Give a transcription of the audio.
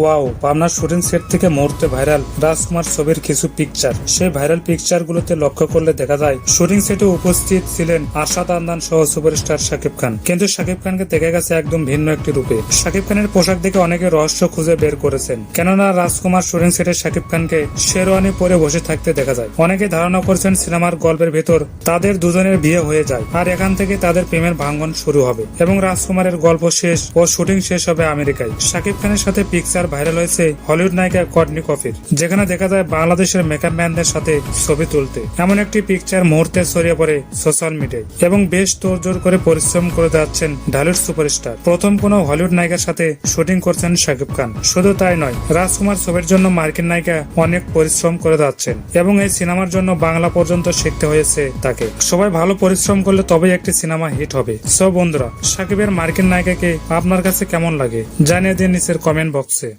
Wow, পাবনার shooting set থেকে মুহূর্তে ভাইরাল রাজকুমার ছবির কিছু পিকচার সেই ভাইরাল পিকচার গুলোতে লক্ষ্য করলে দেখা যায়, শুটিং সেটে উপস্থিত ছিলেন আশাদ আন্দান সহ সুপারস্টার শাকিব খান। কিন্তু শাকিব খানকে দেখা গেছে একদম ভিন্ন একটি রূপে। শাকিব খানের পোশাক দেখে অনেকে রহস্য খুঁজে বের করেছেন। কেননা রাজকুমার শুটিং সেটে শাকিব খানকে শেরওয়ানি পরে বসে থাকতে দেখা যায়। অনেকে ধারণা করছেন সিনেমার গল্পের ভেতর তাদের দুজনের বিয়ে হয়ে যায়, আর এখান থেকে তাদের প্রেমের ভাঙ্গন শুরু হবে। এবং রাজকুমারের গল্প শেষ ও শুটিং শেষ হবে আমেরিকায়। শাকিব খানের সাথে পিকচার ভাইরাল হয়েছে হলিউড নায়িকা কর্নি কফির, যেখানে দেখা যায় বাংলাদেশের মেকআপ ম্যানদের সাথে ছবি তুলতে। এমন একটি পিকচার মুহূর্তে ছড়িয়ে পড়ে সোশ্যাল মিডিয়ায় এবং বেশ তোড়জোড় করে পরিশ্রম করে যাচ্ছেন ঢালিউড সুপারস্টার। প্রথম কোনো হলিউড নায়িকার সাথে শুটিং করছেন শাকিব খান। শুধু তাই নয়, রাজকুমার ছবির জন্য মার্কিন নায়িকা অনেক পরিশ্রম করে যাচ্ছেন, এবং এই সিনেমার জন্য বাংলা পর্যন্ত শিখতে হয়েছে তাকে। সবাই ভালো পরিশ্রম করলে তবেই একটি সিনেমা হিট হবে। সব বন্ধুরা সাকিবের মার্কিন নায়িকাকে আপনার কাছে কেমন লাগে? জানিয়ে দিন নিচের কমেন্ট বক্সে